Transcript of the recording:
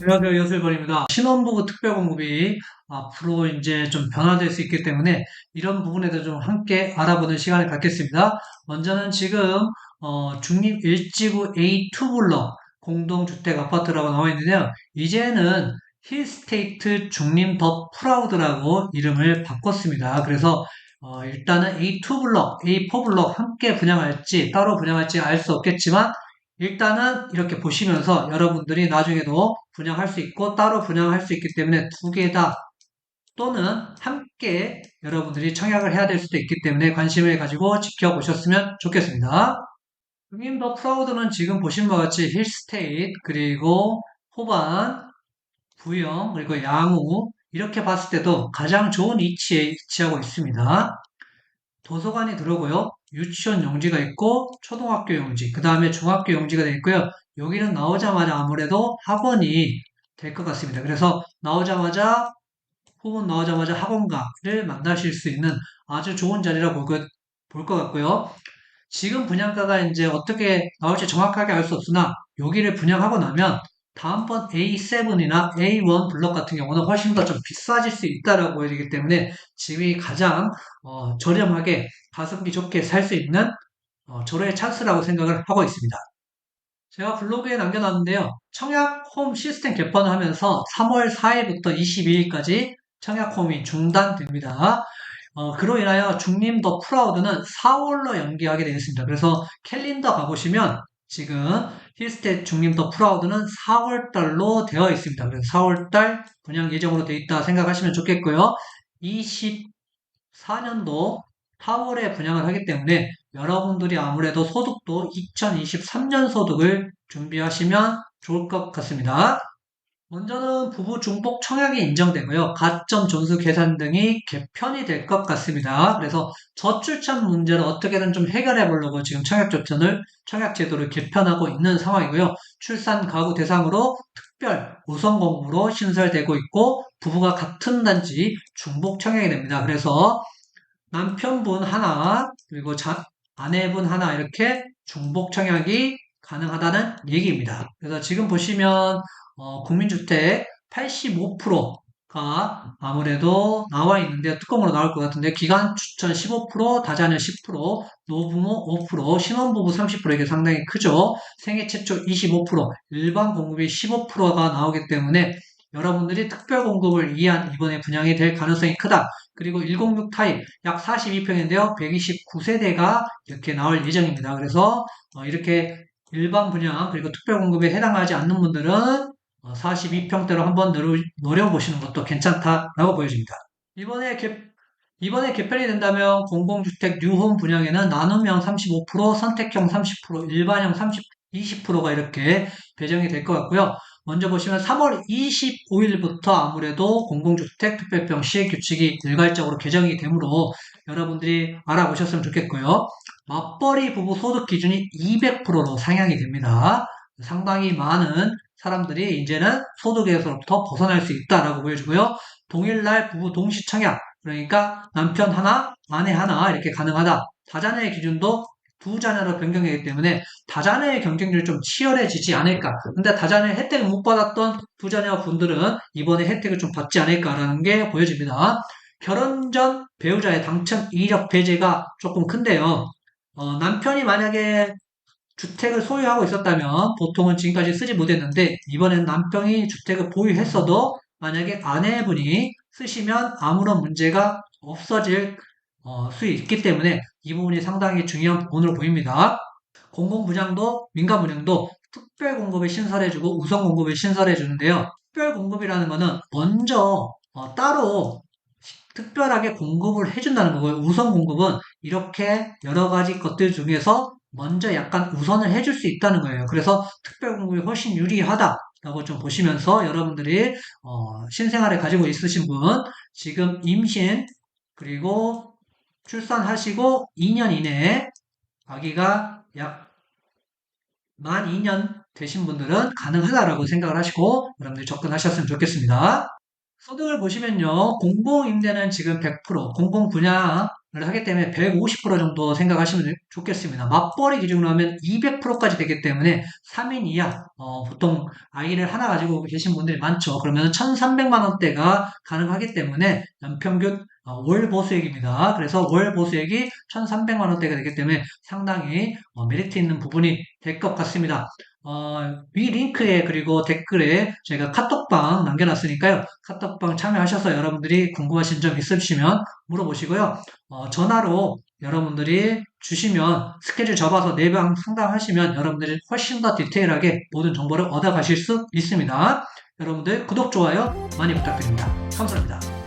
안녕하세요. 여슬벌입니다. 신혼부부 특별공급이 앞으로 이제 좀 변화될 수 있기 때문에 이런 부분에 대해서 좀 함께 알아보는 시간을 갖겠습니다. 먼저는 지금 어, 중립 일지구 A2 블럭 공동주택 아파트라고 나와 있는데요. 이제는 힐스테이트 중림 더 프라우드라고 이름을 바꿨습니다. 그래서 어, 일단은 A2 블럭, A4 블럭 함께 분양할지 따로 분양할지 알 수 없겠지만 일단은 이렇게 보시면서 여러분들이 나중에도 분양할 수 있고 따로 분양할 수 있기 때문에 두 개 다 또는 함께 여러분들이 청약을 해야 될 수도 있기 때문에 관심을 가지고 지켜보셨으면 좋겠습니다. 중림 더 프라우드는 지금 보신 바와 같이 힐스테이트 그리고 호반, 부영 그리고 양우 이렇게 봤을 때도 가장 좋은 위치에 위치하고 있습니다. 도서관이 들어오고요. 유치원 용지가 있고 초등학교 용지, 그 다음에 중학교 용지가 되어 있고요. 여기는 나오자마자 아무래도 학원이 될 것 같습니다. 그래서 나오자마자 후분 나오자마자 학원가를 만나실 수 있는 아주 좋은 자리라 볼것 같고요. 지금 분양가가 이제 어떻게 나올지 정확하게 알 수 없으나 여기를 분양하고 나면 다음번 A7이나 A1 블럭 같은 경우는 훨씬 더 좀 비싸질 수 있다라고 보여지기 때문에 집이 가장 어, 저렴하게 가성비 좋게 살 수 있는 어, 절호의 찬스라고 생각을 하고 있습니다. 제가 블로그에 남겨놨는데요. 청약 홈 시스템 개편을 하면서 3월 4일부터 22일까지 청약 홈이 중단됩니다. 어, 그로 인하여 중림 더 프라우드는 4월로 연기하게 되겠습니다. 그래서 캘린더 가보시면 지금 힐스테이트 중림 더 프라우드는 4월달로 되어 있습니다. 그래서 4월달 분양 예정으로 되어 있다 생각하시면 좋겠고요. 24년도 4월에 분양을 하기 때문에 여러분들이 아무래도 소득도 2023년 소득을 준비하시면 좋을 것 같습니다. 먼저는 부부 중복 청약이 인정되고요. 가점 존수 계산 등이 개편이 될 것 같습니다. 그래서 저출산 문제를 어떻게든 좀 해결해 보려고 지금 청약 조건을 청약 제도를 개편하고 있는 상황이고요. 출산 가구 대상으로 특별 우선 공부로 신설되고 있고 부부가 같은 단지 중복 청약이 됩니다. 그래서 남편분 하나 그리고 자, 아내분 하나 이렇게 중복 청약이 가능하다는 얘기입니다. 그래서 지금 보시면 어, 국민주택 85%가 아무래도 나와 있는데 뚜껑으로 나올 것 같은데 기간 추천 15%, 다자녀 10%, 노부모 5%, 신혼부부 30% 이게 상당히 크죠. 생애 최초 25%, 일반 공급이 15%가 나오기 때문에 여러분들이 특별 공급을 위한 이번에 분양이 될 가능성이 크다. 그리고 106 타입 약 42평인데요. 129세대가 이렇게 나올 예정입니다. 그래서 어, 이렇게 일반 분양 그리고 특별 공급에 해당하지 않는 분들은 42평대로 어, 한번 노려보시는 것도 괜찮다라고 보여집니다. 이번에 개, 이번에 개편이 된다면 공공주택 뉴홈 분양에는 나눔형 35%, 선택형 30%, 일반형 30, 20%가 이렇게 배정이 될 것 같고요. 먼저 보시면 3월 25일부터 아무래도 공공주택 특별평 시행 규칙이 일괄적으로 개정이 되므로 여러분들이 알아보셨으면 좋겠고요. 맞벌이 부부 소득 기준이 200%로 상향이 됩니다. 상당히 많은 사람들이 이제는 소득에서부터 벗어날 수 있다라고 보여주고요. 동일날 부부 동시 청약, 그러니까 남편 하나, 아내 하나 이렇게 가능하다. 다자녀의 기준도 두 자녀로 변경하기 때문에 다자녀의 경쟁률이 좀 치열해지지 않을까. 근데 다자녀 혜택을 못 받았던 두 자녀 분들은 이번에 혜택을 좀 받지 않을까라는 게 보여집니다. 결혼 전 배우자의 당첨 이력 배제가 조금 큰데요. 어, 남편이 만약에 주택을 소유하고 있었다면 보통은 지금까지 쓰지 못했는데 이번엔 남편이 주택을 보유했어도 만약에 아내분이 쓰시면 아무런 문제가 없어질 어, 수 있기 때문에 이 부분이 상당히 중요한 부분으로 보입니다. 공공분양도 민간분양도 특별공급을 신설해주고 우선공급을 신설해주는데요. 특별공급이라는 것은 먼저 어, 따로 특별하게 공급을 해준다는 거고요. 우선 공급은 이렇게 여러 가지 것들 중에서 먼저 약간 우선을 해줄 수 있다는 거예요. 그래서 특별공급이 훨씬 유리하다 라고 좀 보시면서 여러분들이 어, 신생아를 가지고 있으신 분 지금 임신 그리고 출산하시고 2년 이내에 아기가 약 만 2년 되신 분들은 가능하다라고 생각을 하시고 여러분들이 접근하셨으면 좋겠습니다. 소득을 보시면요. 공공임대는 지금 100%, 공공분양 하기 때문에 150% 정도 생각하시면 좋겠습니다. 맞벌이 기준으로 하면 200%까지 되기 때문에 3인 이하, 어, 보통 아이를 하나 가지고 계신 분들이 많죠. 그러면 1,300만 원대가 가능하기 때문에 연평균 어, 월 보수액입니다. 그래서 월 보수액이 1,300만 원대가 되기 때문에 상당히 어, 메리트 있는 부분이 될 것 같습니다. 어, 위 링크에 그리고 댓글에 제가 카톡방 남겨놨으니까요. 카톡방 참여하셔서 여러분들이 궁금하신 점 있으시면 물어보시고요. 어, 전화로 여러분들이 주시면 스케줄 접어서 내방 상담하시면 여러분들이 훨씬 더 디테일하게 모든 정보를 얻어가실 수 있습니다. 여러분들 구독, 좋아요 많이 부탁드립니다. 감사합니다.